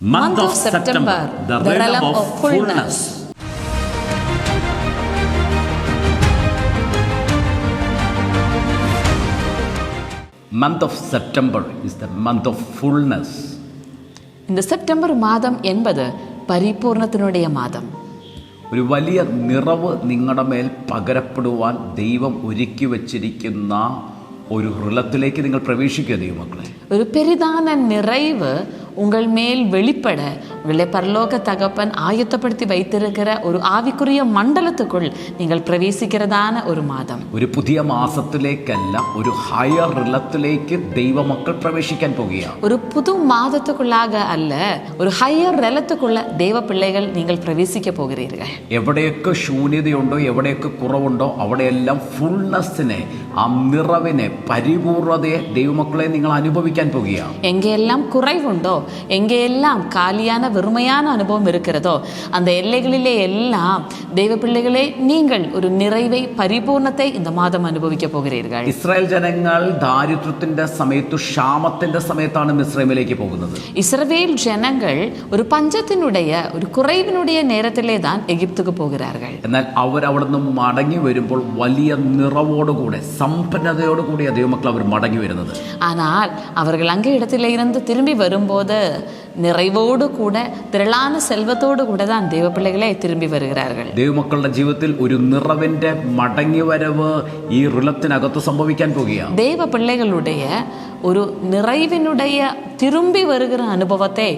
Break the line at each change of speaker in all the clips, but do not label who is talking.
month of September, the realm of fullness. month of September is the month of fullness.
in the september madam എൺപത് പരിപൂർണത്തിനുടേ മാതം
ഒരു വലിയ നിറവ് നിങ്ങളുടെ മേൽ പകരപ്പെടുവാൻ ദൈവം ഒരുക്കി വച്ചിരിക്കുന്ന ഒരു ഹൃളത്തിലേക്ക് നിങ്ങൾ പ്രവേശിക്കുക ദൈവമക്കളെ
ஒரு பெரிதான நிறைவு உங்கள் மேல் வெளிப்பட உங்களுடைய பரலோக தகப்பன் ஆயத்தப்படுத்தி வைத்திருக்கிற ஒரு ஆவிக்குரிய மண்டலத்துக்குள் நீங்கள் பிரவேசிக்கிறதான ஒரு மாதம்
ഒരു പുതിയ മാസത്തിലേക്കല്ല ഒരു ഹയർ റിലത്തിലേക്ക് ദൈവമക്കൾ പ്രവേശിക്കാൻ പോകുകയാണ്
ஒரு புது மாதத்துக்குள்ளாக அல்ல ஒரு ஹையர் நிலத்துக்குள்ள தேவ பிள்ளைகள் நீங்கள் பிரவேசிக்க போகிறீர்கள்
എവിടെയൊക്കെ ശൂന്യതയുണ്ടോ എവിടെയൊക്കെ കുറവുണ്ടോ അവിടെയെല്ലാം ഫുൾനെസ്സിനെ ആ നിറവിനെ പരിപൂർണതയെ ദൈവമക്കളെ നിങ്ങൾ അനുഭവിക്കാൻ പോകുകയാണ്
எங்கெல்லாம் குறைவுண்டோ எங்கெல்லாம் காலியான வெறுமையான அனுபவம் இருக்கிறதோ அந்த எல்லைகளிலே எல்லாம் தெய்வ பிள்ளைகளே நீங்கள் ஒரு நிறைவை பரிபூர்ணத்தை இந்த மாதம் அனுபவிக்க போகிறீர்கள்
ഇസ്രായേൽ ജനങ്ങൾ ദാരിദ്ര്യത്തിന്റെ സമയത്തു ക്ഷാമത്തിന്റെ സമയത്താണ് മിസ്രൈമിലേക്ക് പോകുന്നത്
இஸ்ரவேல் ஜனங்கள் ஒரு பஞ்சத்தினுடைய ஒரு குறைவினுடைய நேரத்திலே தான் எகிப்துக்கு போகிறார்கள்
എന്നാൽ അവർ നിന്ന് മടങ്ങി വരുമ്പോൾ വലിയ നിറവോടുകൂടെ സമ്പന്നതയോടുകൂടിയ ദൈവമക്കൾ അവർ മടങ്ങി വരുന്നത്
ஆனால் அவர்கள் அங்கே இடத்திலே இருந்து திரும்பி வரும்போது நிறைவோடு கூட திரளான செல்வத்தோடு கூட தான் தெய்வ பிள்ளைகளே திரும்பி வருகிறார்கள்
ദൈവമക്കളുടെ ജീവിതത്തിൽ ഒരു നിറവിന്റെ മടങ്ങി വരവ് ഈ ഋലത്തിനകത്ത് സംഭവിക്കാൻ പോകുകയാണ്
தேவ பிள்ளைகளுடைய ஒரு நிறைவினுடைய திரும்பி வருகிற அனுபவத்தை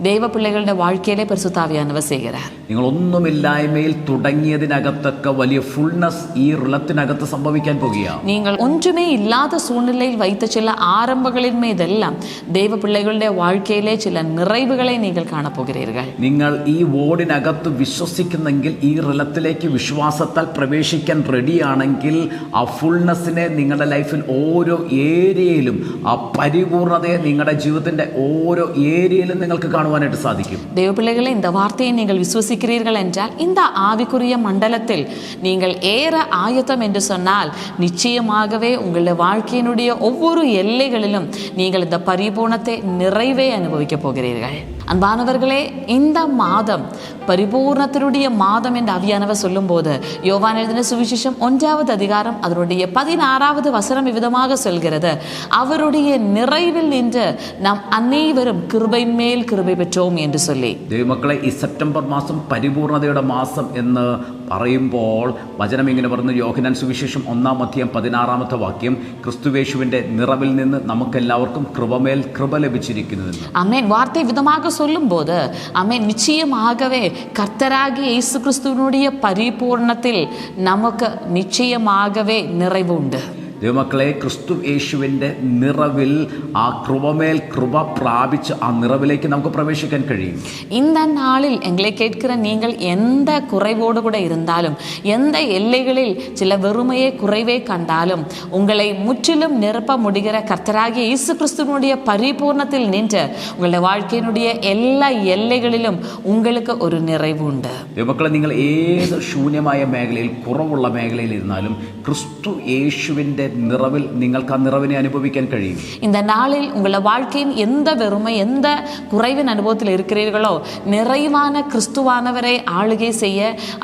ദൈവപിള്ളകളുടെ വാഴ്ക്കയിലെ പരിശുദ്ധാവിയാനവ സ്വീകരാർ
നിങ്ങൾ ഒന്നുമില്ലായ്മയിൽ തുടങ്ങിയതിനകത്തൊക്കെ വലിയ ഫുൾനെസ് ഈ ഋളത്തിനകത്ത് സംഭവിക്കാൻ പോകുകയാണ്
നിങ്ങൾ ഒന്നുമേ ഇല്ലാത്ത സൂഴ്നിലയിൽ വൈത്ത ചില ആരംഭങ്ങളിന്മേതെല്ലാം ദൈവപിള്ളകളുടെ വാഴ്ക്കയിലെ ചില നിറവുകളെ നിങ്ങൾ കാണപ്പോകുക
നിങ്ങൾ ഈ വോർഡിനകത്ത് വിശ്വസിക്കുന്നെങ്കിൽ ഈ ഋളത്തിലേക്ക് വിശ്വാസത്താൽ പ്രവേശിക്കാൻ റെഡിയാണെങ്കിൽ ആ ഫുൾനെസ്സിനെ നിങ്ങളുടെ ലൈഫിൽ ഓരോ ഏരിയയിലും ആ പരിപൂർണതയെ നിങ്ങളുടെ ജീവിതത്തിന്റെ ഓരോ ഏരിയയിലും നിങ്ങൾക്ക് കാണാം കാണുവാനായിട്ട് സാധിക്കും
தேவ பிள்ளைகளே இந்த வார்த்தையை நீங்கள் விசுவசிக்கிறீர்கள் என்றால் இந்த ஆவிக்குரிய மண்டலத்தில் நீங்கள் ஏற ஆயத்தம் என்று சொன்னால் நிச்சயமாகவே உங்களுடைய வாழ்க்கையினுடைய ஒவ்வொரு எல்லைகளிலும் நீங்கள் இந்த பரிபூர்ணத்தை நிறைவே அனுபவிக்க போகிறீர்கள் அன்பானவர்களே இந்த மாதம் பரிபூர்ணத்தினுடைய மாதம் என்று அவியானவர் சொல்லும்போது யோவான் எழுதின சுவிசேஷம் ஒன்றாவது அதிகாரம் அதனுடைய பதினாறாவது வசனம் இவ்விதமாக சொல்கிறது அவருடைய நிறைவில் நின்று நாம் அனைவரும் கிருபையின் மேல் கிருபை പറ്റുമോ എന്ന് ചൊല്ലി.
ദൈവമക്കളെ ഈ സെപ്റ്റംബർ മാസം പരിപൂർണതയുടെ മാസം എന്ന് പറയുമ്പോൾ വചനം ഇങ്ങനെ പറഞ്ഞു. യോഹനാൻ സുവിശേഷം ഒന്നാം അധ്യയം പതിനാറാമത്തെ വാക്യം ക്രിസ്തുവേശുവിന്റെ നിറവിൽ നിന്ന് നമുക്കെല്ലാവർക്കും കൃപമേൽ കൃപ
ലഭിച്ചിരിക്കുന്നത് അമ്മേൻ വാർത്തയെ വിധമാക ചൊല്ലുമ്പോൾ അമ്മേൻ നിശ്ചയമാകവേ കർത്തരാകി യേസു ക്രിസ്തുവിനുടിയ പരിപൂർണത്തിൽ നമുക്ക് നിശ്ചയമാകവേ നിറവുണ്ട്.
ദൈവമക്കളെ ക്രിസ്തു യേശുവിൻ്റെ നിറവിൽ ആ കൃപമേൽ കൃപ പ്രാപിച്ച് ആ നിറവിലേക്ക് നമുക്ക് പ്രവേശിക്കാൻ കഴിയും
இந்த நாளில் எங்களை கேட்கிற நீங்கள் எந்த குறைவோடு கூட இருந்தாலும் எந்த எல்லைகளில் சில வெறுமையை குறைவே கண்டாலும் உங்களை முற்றிலும் நிரப்ப முடிகிற கர்த்தராகிய இயேசு கிறிஸ்துவனுடைய பரிபூர்ணத்தில் நின்று உங்களுடைய வாழ்க்கையினுடைய எல்லா எல்லைகளிலும் உங்களுக்கு ஒரு நிறைவு உண்டு
ദൈവമക്കളെ നിങ്ങൾ ഏത് ശൂന്യമായ മേഖലയിൽ കുറവുള്ള മേഖലയിൽ ഇരുന്നാലും ക്രിസ്തു യേശുവിൻ്റെ നിറവിൽ നിങ്ങൾക്ക് ആ നിറവിനെ അനുഭവിക്കാൻ കഴിയും
இந்த நாளில் உங்களை வாழ்க்கையின் எந்த வெறுமை எந்த குறைவின் அனுபவத்தில் இருக்கிறீர்களோ நிறைவான கிறிஸ்துவானவரை ஆளுகை செய்ய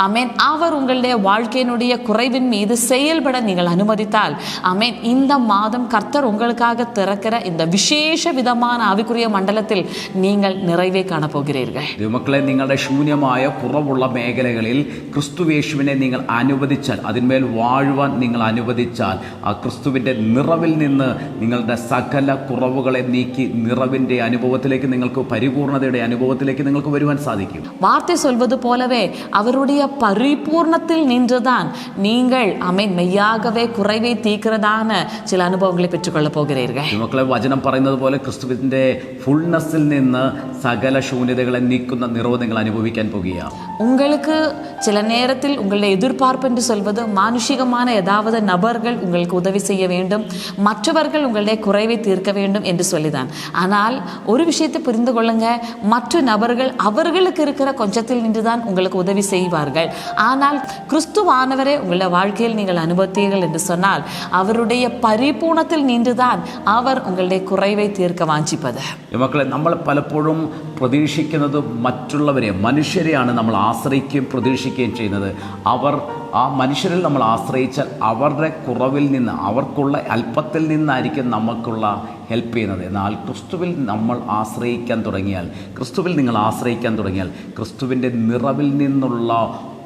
அமேன் அவர் உங்களுடைய வாழ்க்கையினுடைய குறைவின் மீது செயல்பட நீங்கள் அனுமதித்தால் அமேன் இந்த மாதம் கர்த்தர் உங்களுக்காக திறக்கிற இந்த விசேஷ விதமான ஆவிக்குரிய மண்டலத்தில் நீங்கள் நிறைவை காணப்போகிறீர்கள்
ദൈവമക്കളെ നിങ്ങളുടെ ശൂന്യമായ കുറവുള്ള മേഖലകളിൽ ക്രിസ്തു യേശുവിനെ നിങ്ങൾ അനുവദിച്ചാൽ അതിന്മേൽ വാഴുവാൻ നിങ്ങൾ അനുവദിച്ചാൽ ആ ക്രിസ്തുവിൻ്റെ നിറവിൽ നിന്ന് നിങ്ങളുടെ സകല കുറവുകളെ നീക്കി നിറവിൻ്റെ അനുഭവത്തിലേക്ക് നിങ്ങൾക്ക് പരിപൂർണതയുടെ അനുഭവത്തിലേക്ക് നിങ്ങൾക്ക് വരുവാൻ സാധിക്കും
வார்த்தை சொல்வது போலவே அவருடைய பரிபூர்ணத்தில் நின்றுதான் நீங்கள் அமேன் மெய்யாகவே குறைவை தீர்க்கிறதான சில அனுபவங்களை பெற்றுக்கொள்ளப் போகிறீர்கள்
ദൈവമക്കളെ വചനം പറയുന്നത് പോലെ ക്രിസ്തുവിൻ്റെ ഫുൾനെസ്സിൽ നിന്ന് സകല ശൂന്യതകളെ നീക്കുന്ന നിറവ് നിങ്ങൾ അനുഭവിക്കാൻ പോകുകയാണ്
உங்களுக்கு சில நேரத்தில் உங்களுடைய எதிர்பார்ப்பு என்று சொல்வது மானுஷிகமான ஏதாவது நபர்கள் உங்களுக்கு உதவி செய்ய வேண்டும் மற்றவர்கள் உங்களுடைய குறைவை தீர்க்க வேண்டும் என்று சொல்லிதான் ஆனால் ஒரு விஷயத்தை புரிந்து கொள்ளுங்க மற்ற நபர்கள் அவர்களுக்கு இருக்கிற கொஞ்சத்தில் நின்றுதான் உங்களுக்கு உதவி செய்வார்கள் ஆனால் கிறிஸ்துவானவரே உங்களுடைய வாழ்க்கையில் நீங்கள் அனுபவித்தீர்கள் என்று சொன்னால் அவருடைய பரிபூர்ணத்தில் நின்றுதான் அவர் உங்களுடைய குறைவை தீர்க்க വാഞ്ചിപ്പത്
മക്കളെ നമ്മൾ പലപ്പോഴും പ്രതീക്ഷിക്കുന്നത് മറ്റുള്ളവരെ മനുഷ്യരെയാണ് നമ്മൾ ആശ്രയിക്കുകയും പ്രതീക്ഷിക്കുകയും ചെയ്യുന്നത് അവർ ആ മനുഷ്യരിൽ നമ്മൾ ആശ്രയിച്ചാൽ അവരുടെ കുറവിൽ നിന്ന് അവർക്കുള്ള അല്പത്തിൽ നിന്നായിരിക്കും നമുക്കുള്ള ഹെൽപ്പ് ചെയ്യുന്നത് എന്നാൽ ക്രിസ്തുവിൽ നമ്മൾ ആശ്രയിക്കാൻ തുടങ്ങിയാൽ ക്രിസ്തുവിൽ നിങ്ങൾ ആശ്രയിക്കാൻ തുടങ്ങിയാൽ ക്രിസ്തുവിൻ്റെ നിറവിൽ നിന്നുള്ള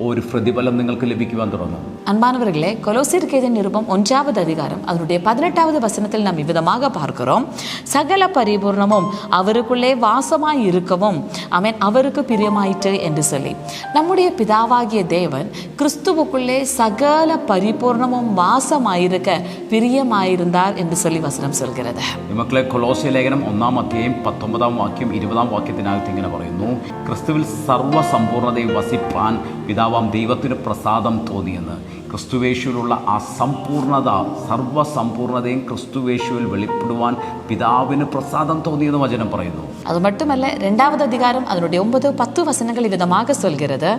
ഒരു പ്രതിഫലം നിങ്ങൾക്ക് ലഭിക്കുവാൻ തുടങ്ങും
அன்பானவர்களே கொலோசியர் கேத நிருபம் ஒன்றாவது அதிகாரம் அதனுடைய பதினெட்டாவது வசனத்தில் நாம் இவ்விதமாக பார்க்கிறோம் சகல பரிபூர்ணமும் அவருக்குள்ளே வாசமாய் இருக்கவும் அவன் அவருக்கு பிரியமாயிற்று என்று சொல்லி நம்முடைய பிதாவாகிய தேவன் கிறிஸ்துவுக்குள்ளே சகல பரிபூர்ணமும் வாசமாயிருக்க பிரியமாயிருந்தார் என்று சொல்லி வசனம் சொல்கிறது
മക്കളെ കൊലോസ്യ ലേഖനം ഒന്നാം അധ്യായം പത്തൊമ്പതാം വാക്യം ഇരുപതാം വാക്യത്തിനകത്ത് ഇങ്ങനെ പറയുന്നു ക്രിസ്തുവിൽ സർവസമ്പൂർണതയും വസിപ്പാൻ പിതാവാം ദൈവത്തിന് പ്രസാദം തോന്നിയെന്ന്. ക്രിസ്തുവേശുവിലുള്ള ആ സമ്പൂർണത സർവ്വസമ്പൂർണതയും ക്രിസ്തുവേശുവിൽ വെളിപ്പെടുവാൻ പിതാവിന് പ്രസാദം തോന്നിയെന്ന് വചനം പറയുന്നു
அது மட்டுமல்ல ரெண்டாவது அதிகாரம் அதனுடைய ஒன்பது பத்து வசனங்கள் விதமாக சொல்கிறது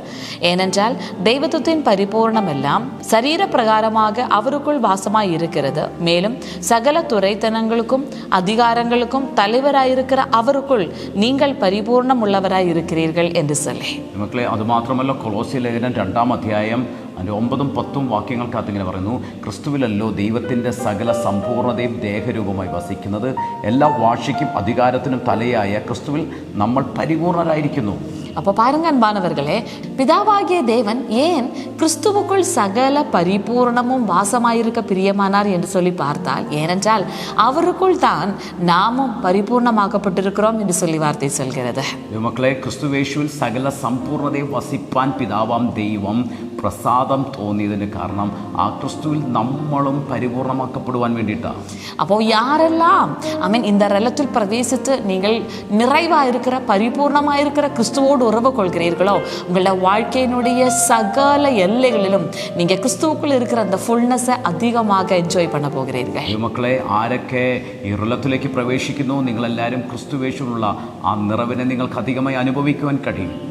ஏனென்றால் தெய்வத்துவத்தின் பரிபூர்ணம் எல்லாம் சரீர பிரகாரமாக அவருக்குள் வாசமாய் இருக்கிறது மேலும் சகல துறைத்தனங்களுக்கும் அதிகாரங்களுக்கும் தலைவராயிருக்கிற அவருக்குள் நீங்கள் பரிபூர்ணம் உள்ளவராய் இருக்கிறீர்கள் என்று சொல்லி
മക്കളെ അതുമാത്രമല്ല കൊളോസ്യ ലേഖനം രണ്ടാം അധ്യായം അതിൻ്റെ ഒമ്പതും പത്തും വാക്യങ്ങൾക്കകത്ത് ഇങ്ങനെ പറയുന്നു ക്രിസ്തുവിലല്ലോ ദൈവത്തിൻ്റെ സകല സമ്പൂർണ്ണതയും ദേഹരൂപമായി വസിക്കുന്നത് എല്ലാ വാഴ്ചയ്ക്കും അധികാരത്തിനും തലയായ ക്രിസ്തുവിൽ നമ്മൾ പരിപൂർണരായിരിക്കുന്നു
அப்போ பாருங்க அன்பானவர்களே பிதாவாகிய தேவன் ஏன் கிறிஸ்துவுக்குள் சகல பரிபூர்ணமும் வாசமாயிருக்க பிரியமானார் என்று சொல்லி பார்த்தால் ஏனென்றால் அவருக்குள் தான் நாமும் பரிபூர்ணமாக்கப்பட்டிருக்கிறோம் என்று சொல்லி வார்த்தை சொல்கிறது
മക്കളെ ക്രിസ്തുവേശുവിൽ സകല സമ്പൂർണ്ണതയും വസിപ്പാൻ പിതാവാം ദൈവം പ്രസാദം തോന്നിയതിന് കാരണം ആ ക്രിസ്തുവിൽ നമ്മളും പരിപൂർണമാക്കപ്പെടുവാൻ വേണ്ടിയിട്ടാണ്
அப்போ யாரெல்லாம் ஐ மீன் இந்த ரலத்தில் பிரவேசித்து நீங்கள் நிறைவா இருக்கிற பரிபூர்ணமா இருக்கிற கிறிஸ்துவோடு உறவு கொள்கிறீர்களோ உங்களோட வாழ்க்கையினுடைய சகல எல்லைகளிலும் நீங்க கிறிஸ்துவுக்குள் இருக்கிற அந்த ஃபுல்னஸை அதிகமாக என்ஜாய் பண்ண போகிறீர்கள்
മക്കളെ ആരൊക്കെ ഈ ഋലത്തിലേക്ക് പ്രവേശിക്കുന്നു നിങ്ങളെല്ലാവരും ക്രിസ്തുവേശുവിലുള്ള ആ നിറവിനെ നിങ്ങൾക്ക് അധികമായി അനുഭവിക്കുവാൻ കഴിയും ഹല്ലേലൂയ
ஹalleluya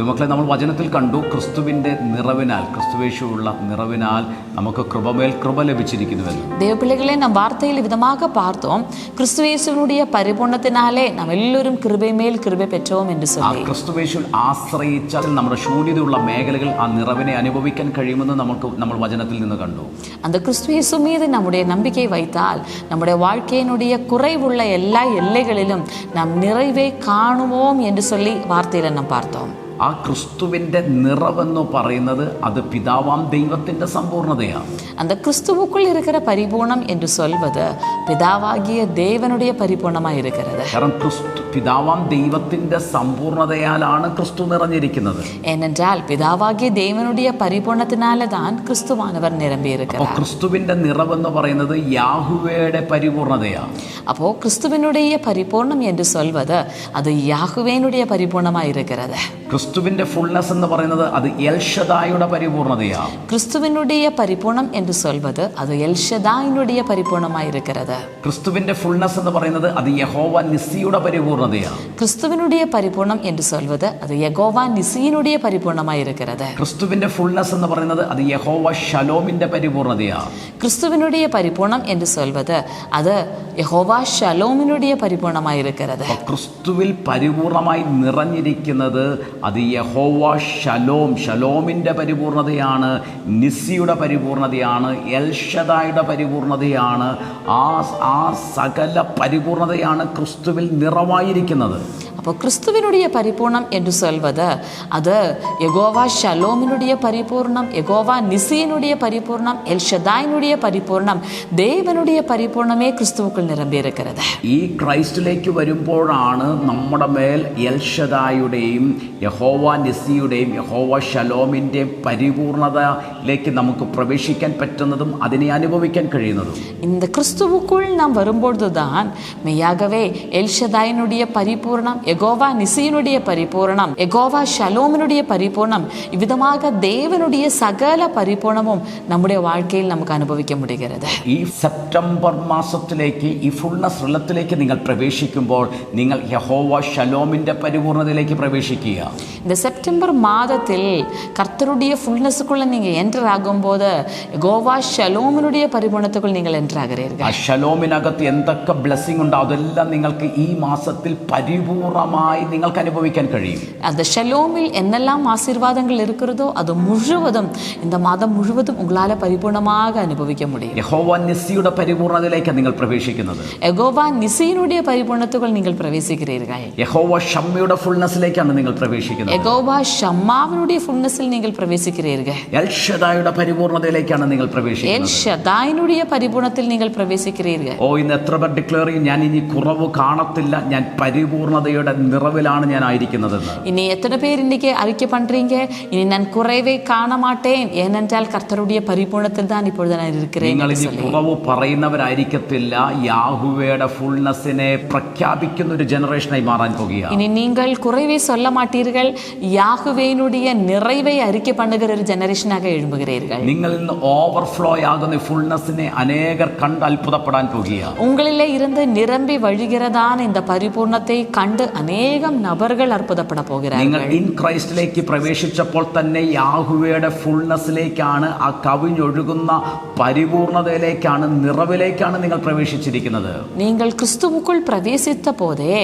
മക്കളെ നമ്മൾ വചനത്തിൽ കണ്ടു ക്രിസ്തുവിന്റെ നിറവിനാൽ ക്രിസ്തുവേഷുള്ള നിറവിനാൽ നമുക്ക് കൃപമേൽ കൃപ ലഭിച്ചിരിക്കുന്നുവെന്ന്
ദൈവപിള്ളികളെ നാം വാർത്തയിൽ വിധമാക പാർത്തോം ക്രിസ്തുവേശുവിനുടിയ പരിപൂർണത്തിനാലേ നാം എല്ലാവരും കൃപമേൽ കൃപ പെറ്റവും എന്ന്
ആ ക്രിസ്തുവേശുവിൽ ആശ്രയിച്ചാൽ നമ്മുടെ ശൂന്യതയുള്ള മേഖലകൾ ആ നിറവിനെ അനുഭവിക്കാൻ കഴിയുമെന്ന് നമുക്ക് നമ്മൾ വചനത്തിൽ നിന്ന് കണ്ടു.
അത് ക്രിസ്തുവേശു മീത് നമ്മുടെ നമ്പിക്കൈ വൈത്താൽ നമ്മുടെ വാഴ്ക്കയിനുടിയ കുറവുള്ള എല്ലാ എല്ലകളിലും നാം നിറവേ കാണുവോം എന്ന് ചൊല്ലി வார்த்தையில் நாம் பார்த்தோம்.
ആ ക്രിസ്തുവിൻ്റെ നിറവെന്ന് പറയുന്നത് അത് പിതാവാം ദൈവത്തിൻ്റെ സമ്പൂർണ്ണതയാണ്
அந்த கிறிஸ்துவுக்குள் இருக்கிற பரிபூர்ணம் என்று சொல்வது பிதாவாகிய தேவனுடைய பரிபூர்ணமாய் இருக்கிறது
കാരണം ക്രിസ്തു പിതാവാം ദൈവത്തിൻ്റെ സമ്പൂർണ്ണതയാലാണ് ക്രിസ്തു നിറഞ്ഞിരിക്കുന്നത്
ஏனென்றால் பிதாவாகிய தேவனுடைய பரிபூர்ணத்தினால தான் கிறிஸ்துவானவர் நிரம்பி
അപ്പോൾ
இருக்கிறார்
ക്രിസ്തുവിൻ്റെ നിറവെന്ന് പറയുന്നത് യാഹുവയുടെ പരിപൂർണതയാണ്
அப்போ கிறிஸ்துவினுடைய பரிபூர்ணம் என்று சொல்வது அது யாகுவேனுடைய பரிபூர்ணமாய் இருக்கிறது
ക്രിസ്തുവിൻ്റെ ഫുൾനെസ് എന്ന് പറയുന്നത് അത് എൽഷദായുടെ പരിപൂർണതയാണ്
கிறிஸ்துவினுடைய பரிபூர்ணம் என்று சொல்வது அது எல்ஷதாயினுடைய பரிபூர்ணமாய் இருக்கிறது
ക്രിസ്തുവിൻ്റെ ഫുൾനെസ് എന്ന് പറയുന്നത് അത് യഹോവ നിസ്സിയുടെ പരിപൂർണതയാണ്
கிறிஸ்துவினுடைய பரிபூர்ணம் என்று சொல்வது அது யெகோவா நிசியினுடைய பரிபூர்ணமாய் இருக்கிறது
ക്രിസ്തുവിൻ്റെ ഫുൾനെസ് എന്ന് പറയുന്നത് അത് യഹോവ ഷലോമിൻ്റെ പരിപൂർണതയാണ്
கிறிஸ்துவினுடைய பரிபூர்ணம் என்று சொல்வது அது யெகோவா ஷலோமினுடைய பரிபூர்ணமாய் இருக்கிறது
അപ്പോൾ ക്രിസ്തുവിൽ പരിപൂർണമായി നിറഞ്ഞിരിക്കുന്നത് അത് യഹോവ ഷലോം ഷലോമിന്റെ പരിപൂർണതയാണ് നിസ്സിയുടെ പരിപൂർണതയാണ് എൽഷദായുടെ പരിപൂർണതയാണ് ആ ആ സകല പരിപൂർണതയാണ് ക്രിസ്തുവിൽ നിറവായിരിക്കുന്നത്.
அப்போ கிறிஸ்துவினுடைய பரிபூர்ணம் என்று சொல்வது அது யெகோவா ஷலோமினுடைய பரிபூர்ணம் யெகோவா நிசியினுடைய பரிபூர்ணம் எல்ஷதாயினுடைய பரிபூர்ணம் தேவனுடைய பரிபூர்ணமே கிறிஸ்துவுக்குள் நிரம்பி இருக்கிறது
ഈ ക്രൈസ്റ്റിലേക്ക് വരുമ്പോഴാണ് നമ്മുടെ മേൽ എൽഷദായുടെയും യഹോവ നിസിയുടെയും യഹോവ ഷലോമിൻ്റെയും പരിപൂർണതയിലേക്ക് നമുക്ക് പ്രവേശിക്കാൻ പറ്റുന്നതും അതിനെ അനുഭവിക്കാൻ കഴിയുന്നതും
இந்த கிறிஸ்துவுக்குள் நாம் வரும்பொழுதுதான் மெய்யாகவே எல்ஷதாயினுடைய பரிபூர்ணம் யெகோவா நிசியினுடைய பரிபூரணம் யெகோவா ஷலோமினுடைய பரிபூர்ணம் இவ்விதமாக தேவனுடைய சகல பரிபூர்ணமும் நம்முடைய வாழ்க்கையில் நமக்கு அனுபவிக்க முடிகிறது
ഈ സെപ്റ്റംബർ മാസത്തിലേക്ക് ഈ ഫുൾനെസ് റിലത്തിലേക്ക് നിങ്ങൾ പ്രവേശിക്കുമ്പോൾ നിങ്ങൾ യഹോവ ഷലോമിൻ്റെ പരിപൂർണതയിലേക്ക് പ്രവേശിക്കുക
இந்த செப்டம்பர் மாதத்தில் கர்த்தருடைய ஃபுல்னஸுக்குள்ள நீங்கள் என்டர் ஆகும்போது யெகோவா ஷலோமினுடைய பரிபூர்ணத்துக்குள் நீங்கள் என்டர்
ആ
ஆகிறீர்கள்
ഷലോമിനകത്ത് എന്തൊക്കെ ബ്ലെസ്സിങ് ഉണ്ടോ അതെല്ലാം നിങ്ങൾക്ക് ഈ മാസത്തിൽ പരിപൂർണമായി നിങ്ങൾക്ക് അനുഭവിക്കാൻ കഴിയും
அந்த ஷலோமில் என்னெல்லாம் ஆசீர்வாதங்கள் இருக்கிறதோ அது முழுவதும் இந்த மாதம் முழுவதும் உங்களால் பரிபூர்ணமாக அனுபவிக்க முடியும்
യഹോവ നിസ്സിയുടെ പരിപൂർണതയിലേക്ക് നിങ്ങൾ പ്രവേശിക്കുന്നത്
யெகோவா நிசியினுடைய பரிபூர்ணத்துக்குள் நீங்கள் பிரவேசிக்கிறீர்கள்
യഹോവ ഷമ്മയുടെ ഫുൾനെസ്സിലേക്കാണ് നിങ്ങൾ പ്രവേശിക്കുന്നത്
யெகோவா ஷம்மாவினுடைய ஃபுல்னஸில் நீங்கள் பிரவேசிக்கிறீர்கள்
എൽഷദായുടെ പരിപൂർണതയിലേക്കാണ് നിങ്ങൾ
எல்
പ്രവേശിക്കുന്നത്
ஷதாயினுடைய பரிபூர்ணத்தில் நீங்கள் பிரவேசிக்கிறீர்கள்
ഓ ഇന്ന് എത്ര പേർ ഡിക്ലെയർ ചെയ്യും ഞാൻ ഇനി കുറവ് കാണത്തില്ല ഞാൻ പരിപൂർണതയുടെ നിറവിലാണ് ഞാൻ ആയിരിക്കുന്നതെന്ന്
இனி எத்தனை பேர் இன்னைக்கு அறிக்கை பண்றீங்க இனி நான் குறைவை காண மாட்டேன் ஏனென்றால் கர்த்தருடைய பரிபூர்ணத்தில் தான் இப்பொழுது நான் இருக்கிறேன்
നിങ്ങൾ
என்று
ഇനി
சொல்லி
കുറവ് പറയുന്നവരായിരിക്കത്തില്ല യാഹുവയുടെ ഫുൾനെസ്സിനെ പ്രഖ്യാപിക്കുന്ന ഒരു ജനറേഷനായി മാറാൻ പോകുകയാണ്
இனி நீங்கள் குறைவை சொல்ல மாட்டீர்கள் யாகுவேனுடைய நிறைவை அறிக்கை பண்ணுகிற ஒரு ஜெனரேஷனாக எழும்புகிறீர்கள்
നിങ്ങൾ ഇന്ന് ഓവർഫ്ലോ ആകുന്ന ഫുൾനെസ്സിനെ അനേകർ കണ്ട് അത്ഭുതപ്പെടാൻ പോകുകയാണ്
உங்களிலே இருந்து நிரம்பி வழிகிறதான இந்த பரிபூர்ணத்தை கண்டு அநேகம் நபர்கள் அற்புதப்பட
നിങ്ങൾ
போகிறார்கள்
ഇൻ ക്രൈസ്റ്റിലേക്ക് പ്രവേശിച്ചപ്പോൾ തന്നെ യാഹുവയുടെ ഫുൾനെസ്സിലേക്കാണ് ആ കവിഞ്ഞൊഴുകുന്ന പരിപൂർണതയിലേക്കാണ് നിറവിലേക്കാണ് നിങ്ങൾ പ്രവേശിച്ചിരിക്കുന്നത്
நீங்கள் கிறிஸ்துவுக்குள் பிரவேசித்த போதே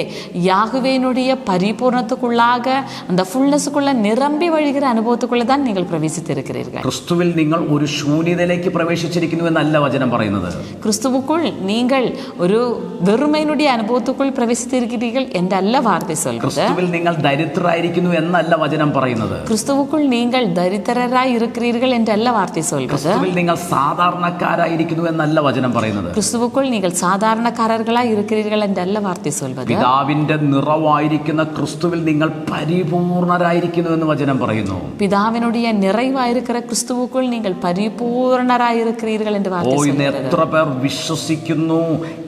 யாகுவேனுடைய பரிபூர்ணத்துக்குள்ளாக அந்த ஃபுல்னஸுக்குள்ள நிரம்பி வழிகிற அனுபவத்துக்குள்ள தான் நீங்கள் பிரவேசித்திருக்கிறீர்கள்
ക്രിസ്തുവിൽ നിങ്ങൾ ഒരു ശൂന്യതയിലേക്ക് പ്രവേശിച്ചിരിക്കുന്നു എന്നല്ല വചനം പറയുന്നത്
கிறிஸ்துவுக்குள் நீங்கள் ஒரு வெறுமையினுடைய அனுபவத்துக்குள் பிரவேசித்திருக்கிறீர்கள் என்றல்ல வார்த்தை சொல்கிறது
ക്രിസ്തുവിൽ നിങ്ങൾ ദരിദ്രരായിരിക്കുന്നു എന്നല്ല വചനം പറയുന്നത്
கிறிஸ்துவுக்குள் நீங்கள் தரித்திரராய் இருக்கிறீர்கள் என்றல்ல வார்த்தை சொல்கிறது
ക്രിസ്തുവിൽ നിങ്ങൾ സാധാരണക്കാരായിരിക്കുന്നു എന്നല്ല വചനം പറയുന്നത്
கிறிஸ்துவுக்குள் நீங்கள் சாதாரணக்காரர்களாய் இருக்கிறீர்கள் என்றல்ல வார்த்தை சொல்வது
പിതാവിന്റെ നിറവായിരിക്കുന്ന ക്രിസ്തുവിൽ നിങ്ങൾ പരിപൂർണരായിരിക്കുന്നു എന്ന് വചനം പറയുന്നു
பிதாவினுடைய நிறைவாயிருக்கிற கிறிஸ்துவுக்குள் நீங்கள் பரிபூர்ணராய் இருக்கிறீர்கள் என்று
ഓ
வார்த்தை
ഇന്ന്
சொல்கிறது
എത്ര പേർ വിശ്വസിക്കുന്നു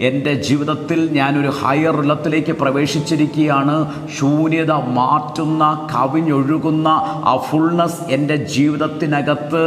എൻ്റെ ജീവിതത്തിൽ ഞാനൊരു ഹയർ ഇലത്തിലേക്ക് പ്രവേശിച്ചിരിക്കുകയാണ് ശൂന്യത മാറ്റുന്ന കവിഞ്ഞൊഴുകുന്ന ആ ഫുൾനെസ് എൻ്റെ ജീവിതത്തിനകത്ത്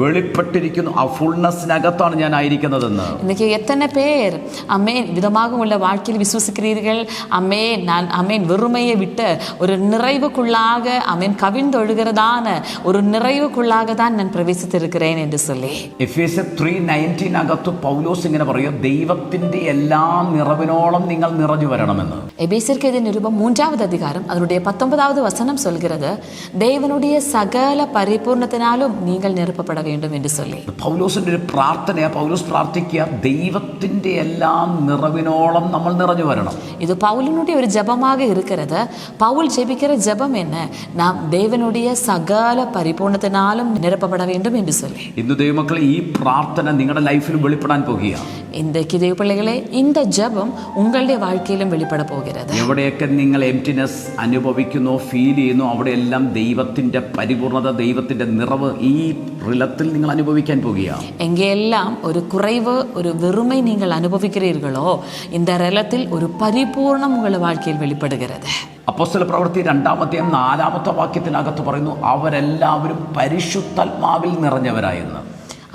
വെളിപ്പെട്ടിരിക്കുന്നു ആ ഫുൾനെസ്സിനകത്താണ് ഞാൻ ആയിരിക്കുന്നതെന്ന്
இன்னைக்கு எத்தனை பேர் அமேன் விதமாக உள்ள வாழ்க்கையில் விசுவசிக்கிறீர்கள் அமேன் நான் அமேன் வெறுமையை விட்டு ஒரு நிறைவுக்குள்ளாக அமேன் கவிழ்ந்தொழுகிறதான ஒரு நிறைவுக்குள்ளாக தான் நான் பிரவேசித்திருக்கிறேன் என்று சொல்லி
എഫ് എസ് ത്രീ നയൻറ്റീനകത്ത് പൗലോസ് ഇങ്ങനെ പറയും ദൈവത്തിൻ്റെ എല്ലാ നിറവിനോളം നിങ്ങൾ നിറഞ്ഞു വരണമെന്ന്
எபேசிற்கு இது நிருபம் மூன்றாவது அதிகாரம் அதனுடைய பத்தொன்பதாவது வசனம் சொல்கிறது தேவனுடைய சகல பரிபூர்ணத்தினாலும் நீங்கள் நிரப்பப்பட வேண்டும் என்று சொல்லி
പൗലോസിൻ്റെ ഒരു പ്രാർത്ഥനയാ പൗലോസ് പ്രാർത്ഥിക്കുക ദൈവത്തിൻ്റെ എല്ലാ നിറവിനോളം നമ്മൾ നിറഞ്ഞു വരണം
இது பவுலினுடைய ஒரு ஜெபமாக இருக்கிறது பவுல் ஜெபிக்கிற ஜெபம் என்ன நாம் தேவனுடைய சகல பரிபூர்ணத்தினாலும் நிரப்பப்பட வேண்டும் என்று சொல்லி
ഇന്ന് ദൈവമക്കളെ ഈ പ്രാർത്ഥന നിങ്ങളുടെ ലൈഫിൽ വെളിപ്പെടാൻ പോകുകയാണ്
இன்றைக்கு தேவ பிள்ளைகளே இந்த ஜெபம் உங்களுடைய வாழ்க்கையிலும் வெளிப்பட போகிறது
എവിടെയൊക്കെ നിങ്ങൾ എംറ്റിനെസ് അനുഭവിക്കുന്നോ ഫീൽ ചെയ്യുന്നോ അവിടെയെല്ലാം ദൈവത്തിൻ്റെ പരിപൂർണത ദൈവത്തിൻ്റെ നിറവ് ഈ റിലത്തിൽ നിങ്ങൾ അനുഭവിക്കാൻ പോകുകയാണ്
எங்கெல்லாம் ஒரு குறைவு ஒரு வெறுமை நீங்கள் அனுபவிக்கிறீர்களோ இந்த ரலத்தில் ஒரு பரிபூர்ணம் உங்கள் வாழ்க்கையில் வெளிப்படுகிறது
അപ്പോസ്തല പ്രവൃത്തി രണ്ടാമത്തെയും നാലാമത്തെ വാക്യത്തിനകത്ത് പറയുന്നു അവരെല്ലാവരും പരിശുദ്ധാത്മാവിൽ നിറഞ്ഞവരായെന്ന്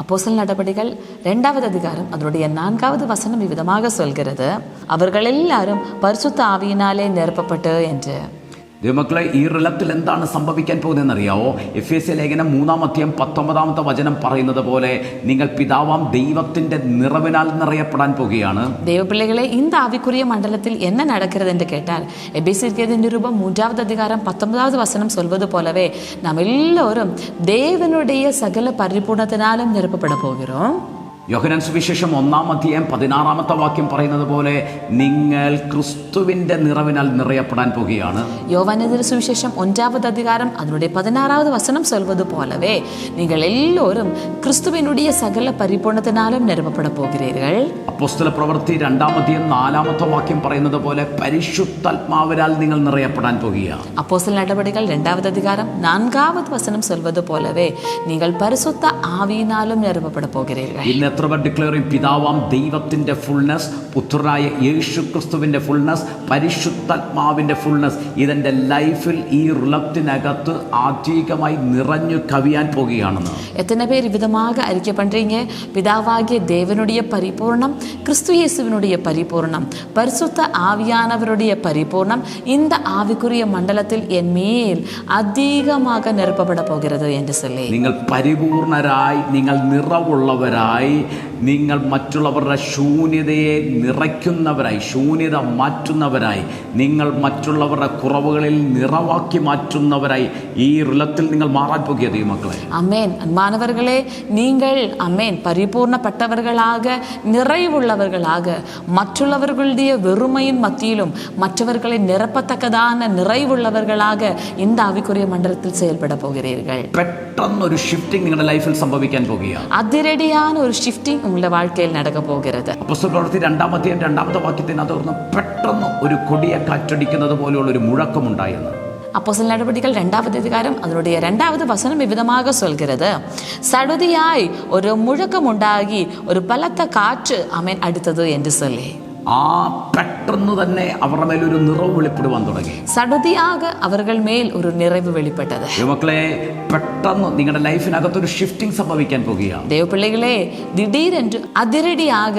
அப்போசல் நடபடிகள் ரெண்டாவது அதிகாரம் அதனுடைய நான்காவது வசனம் இவ்விதமாக சொல்கிறது அவர்கள் எல்லாரும் பரிசுத்த ஆவியினாலே நிரப்பப்பட்டு என்று.
ദൈവമക്കളെ ഈ റിലത്തിൽ എന്താണ് സംഭവിക്കാൻ പോകുന്നതെന്ന് അറിയാവോ എഫ് എസ് ലേഖനം മൂന്നാം അധ്യായം പത്തൊമ്പതാമത്തെ വചനം പറയുന്നത് പോലെ നിങ്ങൾ പിതാവാം ദൈവത്തിൻ്റെ നിറവിനാൽ നിറയപ്പെടാൻ പോകുകയാണ്
தேவப்பிள்ளைகளே இந்த ஆவிக்குரிய மண்டலத்தில் என்ன நடக்கிறது என்று கேட்டால் எபேசியது நிருபம் மூன்றாவது அதிகாரம் பத்தொன்பதாவது வசனம் சொல்வது போலவே நாம் எல்லோரும் தேவனுடைய சகல பரிபூர்ணத்தினாலும் நிரப்பப்பட போகிறோம்
യോഹനൻ സുവിശേഷം ഒന്നാം അധ്യായം പതിനാറാമത്തെ വാക്യം പറയുന്നത് പോലെ നിങ്ങൾ ക്രിസ്തുവിന്റെ നിറവിനാൽ നിറയപ്പെടാൻ പോകുകയാണ്.
യോവനതിര സുവിശേഷം ഒഞ്ചാമത് അധികാരം അതിനുടേ പതിനാറാമത് വസനം ചൊല്ലുന്നത് പോലെ നിങ്ങൾ എല്ലാവരും ക്രിസ്തുവിനുടേ സകല പരിപൂർണത്തിനാലും നിരപ്പപ്പെട പോകുകയാണ്
അപ്പോസ്തല പ്രവൃത്തി രണ്ടാം അധ്യായം നാലാമത്തെ വാക്യം പറയുന്നത് പോലെ പരിശുദ്ധാത്മാവിനാൽ നിങ്ങൾ നിറയപ്പെടാൻ പോകുകയാണ്.
അപ്പോസ്തല നടപടികൾ രണ്ടാമത് അധികാരം നാൻകാമത് വസനം ചൊല്ലുന്നത് പോലെ നിങ്ങൾ പരിശുദ്ധ ആവിയിനാലും നിരപ്പപ്പെട പോകുകയാണ്
ഇന്ന് എത്ര പേർ ഡിക്ലെയർ ചെയ്യും പിതാവാം ദൈവത്തിൻ്റെ ഫുൾനെസ് പുത്രനായ യേശു ക്രിസ്തുവിൻ്റെ ഫുൾനെസ് പരിശുദ്ധാത്മാവിൻ്റെ ഫുൾനെസ് ഇതെൻ്റെ ലൈഫിൽ ഈ റുലത്തിനകത്ത് ആത്മീകമായി നിറഞ്ഞു കവിയാൻ പോകുകയാണെന്ന്
எத்தனை பேர் விதமாக அறிக்கை பண்றீங்க பிதாவாகிய தேவனுடைய பரிபூர்ணம் கிறிஸ்து இயேசுவினுடைய பரிபூர்ணம் பரிசுத்த ஆவியானவருடைய பரிபூர்ணம் இந்த ஆவிக்குரிய மண்டலத்தில் என் மேல் அதிகமாக நிரப்பப்பட போகிறது என்று சொல்லி
നിങ്ങൾ പരിപൂർണരായി നിങ്ങൾ നിറവുള്ളവരായി നിങ്ങൾ മറ്റുള്ളവരുടെ ശൂന്യതയെ നിറയ്ക്കുന്നവരായി ശൂന്യത മാറ്റുന്നവരായി നിങ്ങൾ മറ്റുള്ളവരുടെ കുറവുകളിൽ നിറവാക്കി മാറ്റുന്നവരായി ഈ ഋലത്തിൽ നിങ്ങൾ മാറാൻ പോകുക ദൈവമക്കളെ
அமேன் அன்பானவர்களே நீங்கள் அமேன் பரிபூர்ணப்பட்டவர்களாக நிறைவுள்ளவர்களாக மற்றுள்ளவர்களுடைய வெறுமையின் மத்தியிலும் மற்றவர்களை நிரப்பத்தக்கதான நிறைவுள்ளவர்களாக இந்த ஆவிக்குரிய மண்டலத்தில் செயல்பட போகிறீர்கள்
പെട്ടെന്നൊരു ഷിഫ്റ്റിംഗ് നിങ്ങളുടെ ലൈഫിൽ സംഭവിക്കാൻ പോകുകയാണ്
அதிரடியான ஒரு ஷிஃப்டிங் உங்களுடைய வாழ்க்கையில் நடக்க போகிறது
അപ്പസ്തല പ്രവൃത്തി രണ്ടാമത്തെയും രണ്ടാമത്തെ വാക്യത്തിനകത്ത് പറഞ്ഞ് പെട്ടെന്ന് ഒരു കൊടിയ കാറ്റടിക്കുന്നത് പോലെയുള്ള ഒരു മുഴക്കമുണ്ടായെന്ന്
அப்போஸ்தலர் நடவடிக்கைகள் ரெண்டாவது அதிகாரம் அதனுடைய ரெண்டாவது வசனம் இவ்விதமாக சொல்கிறது சடுதியாய் ஒரு முழக்கம் உண்டாகி ஒரு பலத்த காற்று அமேன் அடுத்தது என்று சொல்லி
ആ പെട്ടെന്ന് തന്നെ അവരുടെ മേൽ ഒരു നിറവ് വെളിപ്പെടുവാൻ തുടങ്ങി.
സടതിയാക അവരുടെ മേൽ ഒരു നിറവ് വെളിപ്പെട്ടത്.
യുവക്കളെ പെട്ടെന്ന് നിങ്ങളുടെ ലൈഫിനകത്ത് ഒരു ഷിഫ്റ്റിംഗ് സംഭവിക്കാൻ പോകുകയാണ്
ദൈവപിള്ളികളെ ദിടീരെന്റ് അതിരടിയാക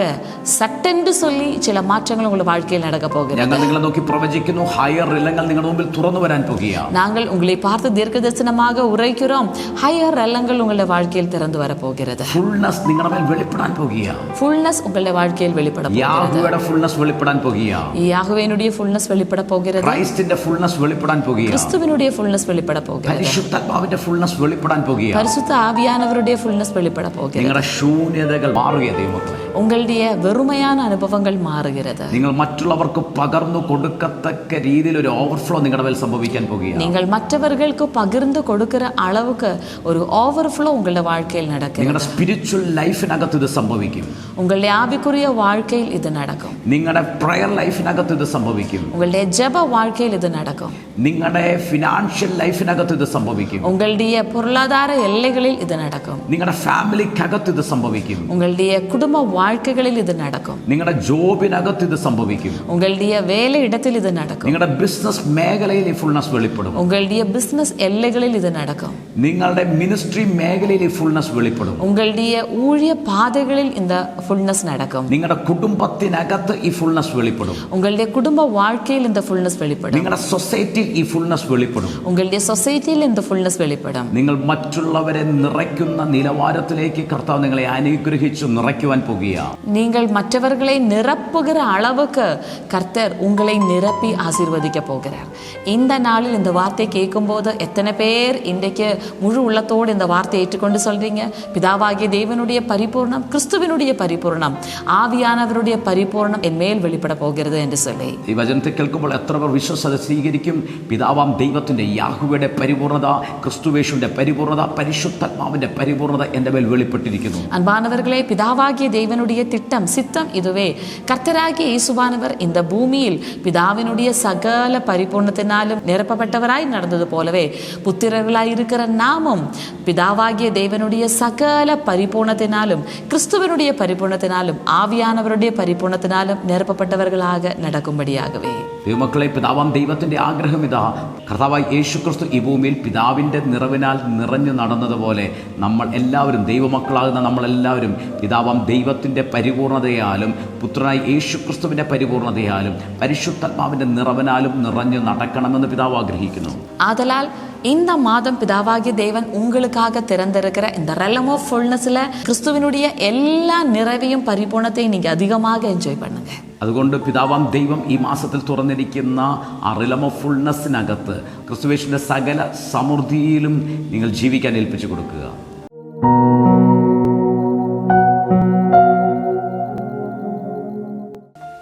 സട്ടെന്റ് ചൊല്ലി ചില മാറ്റങ്ങൾ നിങ്ങളുടെ വാഴ്ക്കയിൽ നടക്ക പോകുക
ഞങ്ങൾ നിങ്ങളെ നോക്കി പ്രവചിക്കുന്നു ഹയർ ഇലങ്ങൾ നിങ്ങളുടെ മുമ്പിൽ തുറന്നു വരാൻ പോകുകയാണ്
ഞങ്ങൾ ഉങ്ങളെ പാർത്ത് ദീർഘദർശനമാക ഉറയ്ക്കുറോം ഹയർ ഇലങ്ങൾ നിങ്ങളുടെ വാഴ്ക്കയിൽ തുറന്നു വര പോകുന്നത്.
ഫുൾനെസ് നിങ്ങളുടെ മേൽ വെളിപ്പെടാൻ പോകുകയാണ്
ഫുൾനെസ് ഉങ്ങളുടെ വാഴ്ക്കയിൽ വെളിപ്പെടാൻ
യാഹുവയുടെ ഫുൾ ഫുൾനെസ് വെളിപ്പെടാൻ പോകുക
യാഹുവേനുടേ ഫുൾനെസ് വെളിപ്പെട പോകരുത്
ക്രൈസ്റ്റിന്റെ ഫുൾനെസ് വെളിപ്പെടാൻ പോകുക
ക്രിസ്തുവിനുടേ ഫുൾനെസ് വെളിപ്പെട പോകരുത്
പരിശുദ്ധാത്മാവിന്റെ ഫുൾനെസ് വെളിപ്പെടാൻ പോകുക
പരിശുദ്ധ ആവിയാനവരുടെ ഫുൾനെസ് വെളിപ്പെട പോകരുത്
നിങ്ങളുടെ ശൂന്യതകൾ മാറുക ദൈവമക്കളെ.
ഉങ്ങളുടെ വെറുമയാന അനുഭവങ്ങൾ മാറുകരുത്.
നിങ്ങൾ മറ്റുള്ളവർക്ക് പകർന്നു കൊടുക്കത്തക്ക രീതിയിൽ ഒരു ഓവർഫ്ലോ നിങ്ങളുടെ മേൽ സംഭവിക്കാൻ പോകുക
നിങ്ങൾ മറ്റവർക്ക് പകർന്നു കൊടുക്കുന്ന അളവുക്ക് ഒരു ഓവർഫ്ലോ ഉങ്ങളുടെ വാഴ്ക്കയിൽ നടക്കും
നിങ്ങളുടെ സ്പിരിച്വൽ ലൈഫിനകത്ത് ഇത് സംഭവിക്കും.
ഉങ്ങളുടെ ആവിക്കുറിയ വാഴ്ക്കയിൽ ഇത് നടക്കും.
നിങ്ങളുടെ പ്രയർ ലൈഫിനകത്ത് ഇത് സംഭവിക്കും
உங்களுடைய ஜெப வாழ்க்கையில் இது நடக்கும்
നിങ്ങളുടെ ഫിനാൻഷ്യൽ ലൈഫിനകത്ത് ഇത് സംഭവിക്കും
உங்களுடைய பொருளாதார எல்லைகளில் இது நடக்கும்
നിങ്ങളുടെ ഫാമിലിക്കകത്ത് ഇത് സംഭവിക്കും
உங்களுடைய குடும்ப வாழ்க்கைகளில் இது நடக்கும்
നിങ്ങളുടെ ജോബിനകത്ത് ഇത് സംഭവിക്കും
உங்களுடைய வேலை இடத்தில் இது நடக்கும்
നിങ്ങളുടെ ബിസിനസ് മേഖലയിൽ ഈ ഫുൾനെസ് വെളിപ്പെടും
உங்களுடைய பிசினஸ் எல்லைகளில் இது நடக்கும்
നിങ്ങളുടെ മിനിസ്ട്രി മേഖലയിൽ ഈ ഫുൾനെസ് വെളിപ്പെടും
உங்களுடைய ஊழிய பாதைகளில் இந்த ஃபுல்னஸ் நடக்கும்
നിങ്ങളുടെ കുടുംബത്തിനകത്ത് ഈ ഫുൾനെസ് വെളിപ്പെടും
உங்களுடைய குடும்ப வாழ்க்கையில் இந்த ஃபுல்னஸ் வெளிப்படும்
നിങ്ങളുടെ സൊസൈറ്റിയിൽ ഈ ഫുൾനെസ് വെളിപ്പെടും
உங்களுடைய சொசைட்டியில் இந்த ஃபுல்னஸ் வெளிப்படும்
നിങ്ങൾ മറ്റുള്ളവരെ നിറയ്ക്കുന്ന നിലവാരത്തിലേക്ക് കർത്താവ് നിങ്ങളെ അനുഗ്രഹിച്ചു നിറയ്ക്കുവാൻ പോകുകയാണ്
நீங்கள் மற்றவர்களை நிரப்புகிற அளவுக்கு கர்த்தர் உங்களை நிரப்பி ஆசீர்வதிக்க போகிறார் இந்த நாளில் இந்த வார்த்தை கேட்கும்போது எத்தனை பேர் இன்றைக்கு முழு உள்ளத்தோடு இந்த வார்த்தையை ஏற்றுக்கொண்டு சொல்றீங்க பிதாவாகிய தேவனுடைய பரிபூர்ணம் கிறிஸ்துவினுடைய பரிபூர்ணம் ஆவியானவருடைய பரிபூர்ணம் என் மேல் வெளிப்பட போகிறது என்று சொல்லி
ഈ വചനത്തെ കേൾക്കുമ്പോൾ എത്ര പേർ വിശ്വസത സ്വീകരിക്കും പിതാവാം ദൈവത്തിൻ്റെ യാഹുവയുടെ പരിപൂർണത ക്രിസ്തുവേഷുവിൻ്റെ പരിപൂർണത പരിശുദ്ധാത്മാവിൻ്റെ പരിപൂർണത എൻ്റെ മേൽ വെളിപ്പെട്ടിരിക്കുന്നു
அன்பானவர்களே பிதாவாகிய தேவனுடைய திட்டம் சித்தம் இதுவே கர்த்தராகிய இயேசுவானவர் இந்த பூமியில் பிதாவினுடைய சகல பரிபூர்ணத்தினாலும் நிரப்பப்பட்டவராய் நடந்தது போலவே புத்திரர்களாய் இருக்கிற நாமும் பிதாவாகிய தேவனுடைய சகல பரிபூர்ணத்தினாலும் கிறிஸ்துவனுடைய பரிபூர்ணத்தினாலும் ஆவியானவருடைய பரிபூர்ணத்தினாலும் நிரப்பப்பட்டவர்களாக நடக்கும்படியாகவே
ദൈവമക്കളെ പിതാവാം ദൈവത്തിൻ്റെ ആഗ്രഹം ഇതാ കർത്താവായി യേശു ക്രിസ്തു ഈ ഭൂമിയിൽ പിതാവിൻ്റെ നിറവിനാൽ നിറഞ്ഞു നടന്നതുപോലെ നമ്മൾ എല്ലാവരും ദൈവമക്കളാകുന്ന നമ്മളെല്ലാവരും പിതാവാം ദൈവത്തിൻ്റെ പരിപൂർണതയാലും പുത്രനായി യേശു ക്രിസ്തുവിൻ്റെ പരിപൂർണതയാലും പരിശുദ്ധാത്മാവിൻ്റെ നിറവിനാലും നിറഞ്ഞു നടക്കണമെന്ന് പിതാവ് ആഗ്രഹിക്കുന്നു
ஆதலால் இந்த மாதம் பிதாவாகிய தேவன் உங்களுக்காக திறந்திருக்கிற இந்த ரெலம் ஆஃப் ஃபுல்னஸில் கிறிஸ்துவினுடைய எல்லா நிறைவையும் பரிபூர்ணத்தையும் நீங்கள் அதிகமாக என்ஜாய் பண்ணுங்க
അതുകൊണ്ട് പിതാവാം ദൈവം ഈ മാസത്തിൽ തുറന്നിരിക്കുന്ന ആ റിലമ ഫുൾനെസ്സിനകത്ത് ക്രിസ്തുവേഷിൻ്റെ സകല സമൃദ്ധിയിലും നിങ്ങൾ ജീവിക്കാൻ ഏൽപ്പിച്ചു കൊടുക്കുക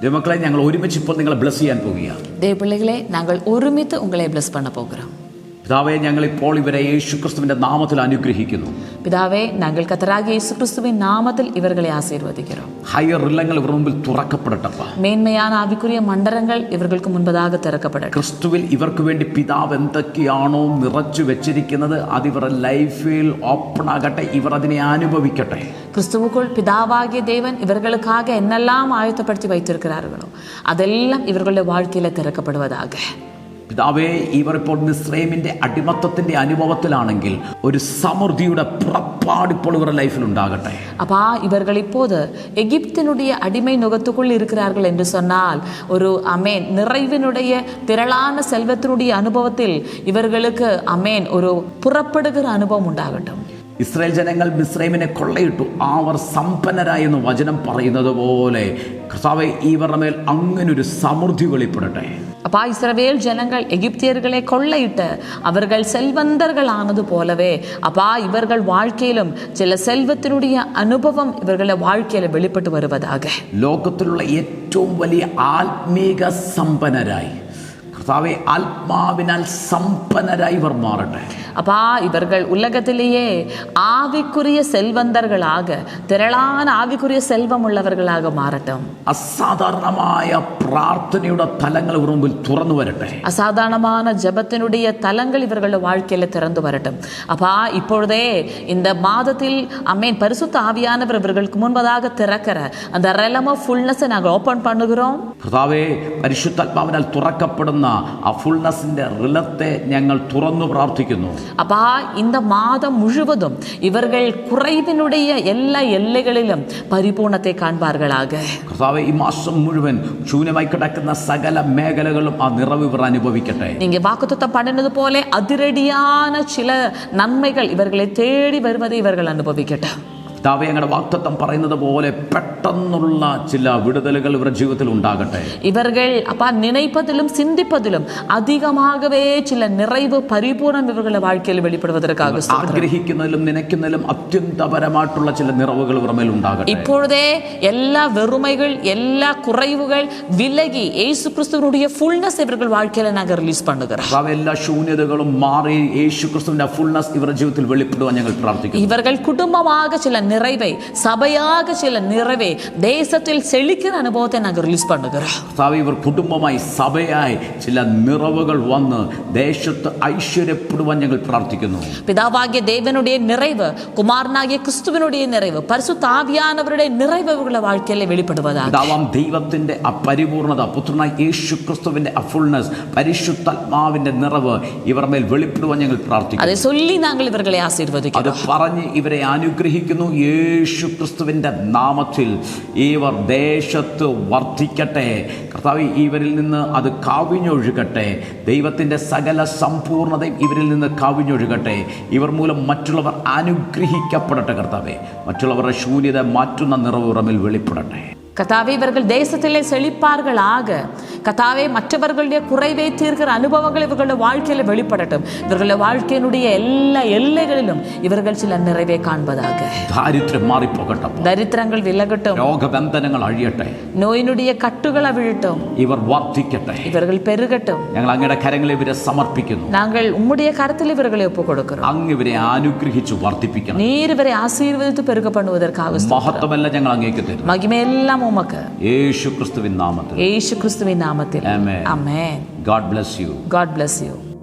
ദൈവമക്കളെ ഞങ്ങൾ ഒരുമിച്ച് ഇപ്പോൾ നിങ്ങളെ ബ്ലസ് ചെയ്യാൻ പോവുകയാണ്
தேவ பிள்ளைகளே நாங்கள் ஒருமித்து உங்களை bless பண்ண
പിതാവെ ഞങ്ങൾ ഇപ്പോൾ ഇവരെ യേശുക്രിസ്തുവിന്റെ നാമത്തിൽ അനുഗ്രഹിക്കുന്നു.
പിതാവേ ഞങ്ങൾ കത്തരാകി യേശുക്രിസ്തുവിൻ നാമത്തിൽ ഇവരെ ആശീർവദിക്കണം
ഹയർ ഇല്ലങ്ങൾ ഇവർ മുമ്പിൽ തുറക്കപ്പെടട്ടപ്പ.
മേന്മയാൻ ആവിക്കുറിയ മണ്ഡലങ്ങൾ ഇവർക്ക് മുൻപതാകെ തുറക്കപ്പെടട്ടെ.
ക്രിസ്തുവിൽ ഇവർക്ക് വേണ്ടി പിതാവ് എന്തൊക്കെയാണോ നിറച്ചു വെച്ചിരിക്കുന്നത് അത് ഇവരുടെ ലൈഫിൽ ഓപ്പൺ ആകട്ടെ ഇവർ അതിനെ അനുഭവിക്കട്ടെ.
ക്രിസ്തുവുക്കുൾ പിതാവാകിയ ദൈവൻ ഇവർക്കാകെ എന്നെല്ലാം ആയുധപ്പെടുത്തി വൈത്തിരിക്കാറുകളോ അതെല്ലാം ഇവരുടെ വാഴ്ക്കയിലെ തിരക്കപ്പെടുവതാകെ.
പിതാവേ ഇവർ ഇപ്പോൾ മിസ്രൈമിന്റെ അടിമത്തത്തിന്റെ അനുഭവത്തിലാണെങ്കിൽ ഒരു സമൃദ്ധിയുടെ പുറപ്പാട് ഇപ്പോൾ ഇവരുടെ ലൈഫിൽ ഉണ്ടാകട്ടെ
அப்பா இவர்கள் இப்போது எகிப்தினுடைய அடிமை நுகத்துக்குள் இருக்கிறார்கள் என்று சொன்னால் ஒரு அமேன் நிறைவினுடைய திரளான செல்வத்தினுடைய அனுபவத்தில் இவர்களுக்கு அமேன் ஒரு புறப்படுகிற அனுபவம் உண்டாகட்டும்
ഇസ്രായേൽ ജനങ്ങൾ മിസ്രൈമിനെ കൊള്ളയിട്ടു അവർ സമ്പന്നരായി എന്ന് വചനം പറയുന്നത് പോലെ കർത്താവെ ഇവരുടെ മേൽ അങ്ങനെ ഒരു സമൃദ്ധി വെളിപ്പെടട്ടെ
அப்பா இஸ்ரவேல் ஜனங்கள் எகிப்தியர்களை கொள்ளையிட்டு அவர்கள் செல்வந்தர்கள் ஆனது போலவே அப்பா இவர்கள் வாழ்க்கையிலும் சில செல்வத்தினுடைய அனுபவம் இவர்களுடைய வாழ்க்கையில வெளிப்பட்டு வருவதாக
ലോകത്തിലുള്ള ഏറ്റവും വലിയ ആത്മീക സമ്പന്നരായി കർത്താവെ ആത്മാവിനാൽ സമ്പന്നരായി ഇവർ മാറട്ടെ
அப்பா இவர்கள் உலகத்திலேயே ஆவிக்குரிய செல்வந்தர்களாக திரளான ஆவிக்குரிய செல்வம் உள்ளவர்களாக மாறட்டும்
അസാധാരണമായ പ്രാർത്ഥനയുടെ തലങ്ങൾ ഇവർ മുമ്പിൽ തുറന്നു വരട്ടെ
அசாதாரணமான ஜெபத்தினுடைய தலங்கள் இவர்களுடைய வாழ்க்கையில திறந்து வரட்டும் அப்பா இப்பொழுதே இந்த மாதத்தில் அம்மேன் பரிசுத்த ஆவியானவர் இவர்களுக்கு முன்பதாக திறக்கிற அந்த ரெலம ஃபுல்னஸை நாங்கள் ஓப்பன் பண்ணுகிறோம்
കർത്താവെ പരിശുദ്ധാത്മാവിനാൽ തുറക്കപ്പെടുന്ന ആ ഫുൾനെസിന്റെ റിലത്തെ ഞങ്ങൾ തുറന്നു പ്രാർത്ഥിക്കുന്നു
அப்பா இந்த மாதம் முழுவதும் இவர்கள் குறைவினுடைய எல்லா எல்லைகளிலும் பரிபூர்ணத்தை காண்பார்களாக
കർത്താവെ ഈ മാസം മുഴുവൻ ശൂന്യമായി കിടക്കുന്ന സകല മേഖലകളും ആ നിറവ് ഇവർ അനുഭവിക്കട്ടെ
നിങ്ങൾ വാക്കുത്തം പണിഞ്ഞതുപോലെ അതിരടിയാണ് ചില നന്മകൾ ഇവരെ തേടി വരുന്നത് ഇവർ അനുഭവിക്കട്ടെ அனுபவிக்கட்டும்
കർത്താവെ ഞങ്ങളുടെ വാക്തത്വം പറയുന്നത് പോലെ പെട്ടെന്നുള്ള ചില വിടുതലുകൾ ഇവരുടെ ജീവിതത്തിൽ ഉണ്ടാകട്ടെ
இவர்கள் அப்பா நினைப்பதிலும் சிந்திப்பதிலும் அதிகமாகவே சில நிறைவு பரிபூர்ணம் இவர்களுடைய வாழ்க்கையில் வெளிப்படுவதற்காக ஸ்தோத்திரம்.
ആഗ്രഹിക്കുന്നതിലും നനയ്ക്കുന്നതിലും അത്യന്തപരമായിട്ടുള്ള ചില നിറവുകൾ ഇവരുടെ മേൽ ഉണ്ടാകട്ടെ
இப்பொழுதே எல்லா வெறுமைகள் எல்லா குறைவுகள் விலகி இயேசு கிறிஸ்துவனுடைய ஃபுல்னஸ் இவர்கள் வாழ்க்கையில நாங்கள் ரிலீஸ் பண்ணுகிறோம்
കർത്താവെ എല്ലാ ശൂന്യതകളും മാറി യേശു ക്രിസ്തുവിന്റെ ഫുൾനെസ് ഇവരുടെ ജീവിതത്തിൽ വെളിപ്പെടുവാൻ ഞങ്ങൾ പ്രാർത്ഥിക്കുന്നു
இவர்கள் குடும்பமாக சில நிறைவை சபையாக சில நிறைவை தேசத்தில் செழிக்கிற அனுபவத்தை நாங்கள் ரிலீஸ் பண்ணுகிறோம்
കർത്താവ് ഇവർ കുടുംബമായി സഭയായി ചില നിറവുകൾ വന്ന് ദേശത്ത് ഐശ്വര്യപ്പെടുവാൻ ഞങ്ങൾ പ്രാർത്ഥിക്കുന്നു
பிதாவாகிய தேவனுடைய நிறைவு குமாரனாகிய கிறிஸ்துவனுடைய நிறைவு பரிசுத்த ஆவியானவருடைய நிறைவு இவர்களுடைய வாழ்க்கையில வெளிப்படுவதாக
പിതാവാം ദൈവത്തിന്റെ ആ പരിപൂർണത പുത്രനായ യേശു ക്രിസ്തുവിന്റെ ആ ഫുൾനെസ് പരിശുദ്ധാത്മാവിന്റെ നിറവ് ഇവർ മേൽ വെളിപ്പെടുവാൻ ഞങ്ങൾ പ്രാർത്ഥിക്കുന്നു
அதை சொல்லி நாங்கள் இவர்களை
അത്
ஆசீர்வதிக்கிறோம்
പറഞ്ഞ് ഇവരെ അനുഗ്രഹിക്കുന്നു യേശു ക്രിസ്തുവിന്റെ നാമത്തിൽ ഇവർ ദേശത്ത് വർദ്ധിക്കട്ടെ. കർത്താവ് ഇവരിൽ നിന്ന് അത് കാവിഞ്ഞൊഴുകട്ടെ. ദൈവത്തിന്റെ സകല സമ്പൂർണതയും ഇവരിൽ നിന്ന് കാവിഞ്ഞൊഴുകട്ടെ. ഇവർ മൂലം മറ്റുള്ളവർ അനുഗ്രഹിക്കപ്പെടട്ടെ കർത്താവെ. മറ്റുള്ളവരുടെ ശൂന്യത മാറ്റുന്ന നിറവുറമിൽ വെളിപ്പെടട്ടെ.
கத்தாவே இவர்கள் தேசத்திலே செழிப்பார்களாக கத்தாவே மற்றவர்களுடைய குறைவை தீர்க்கிற அனுபவங்கள் இவர்களுடைய வாழ்க்கையில வெளிப்படட்டும் இவர்களுடைய வாழ்க்கையினுடைய எல்லா எல்லைகளிலும் இவர்கள் சில நிறைவை காண்பதாக
ദാരിദ്ര്യം മാറിപ്പോകട്ടെ
தரித்திரங்கள் விலகட்டும்
രോഗബന്ധനങ്ങൾ അഴിയട്ടെ
நோயினுடைய கட்டுகள் அவிழட்டும்
ഇവർ വർദ്ധിക്കട്ടെ
இவர்கள் பெருகட்டும்
ഞങ്ങൾ അങ്ങയുടെ കരങ്ങളിൽ ഇവരെ സമർപ്പിക്കുന്നു
நாங்கள் உம்முடைய கருத்தில் இவர்களை ஒப்புக் கொடுக்கிறோம்
അങ്ങ് ഇവരെ അനുഗ്രഹിച്ചു വർദ്ധിപ്പിക്കണം
நீர் இவரை ஆசீர்வதித்து பெருக பண்ணுவதற்காக ஸ்தோத்திரம்.
മഹത്വമെല്ലാം ഞങ്ങൾ അങ്ങേക്ക് തരും
പറയാമോ നമുക്ക്
യേശു നാമത്തിൽ.
യേശുക്രിസ്തുവിൻ നാമത്തിൽ.
Amen God bless you
God bless you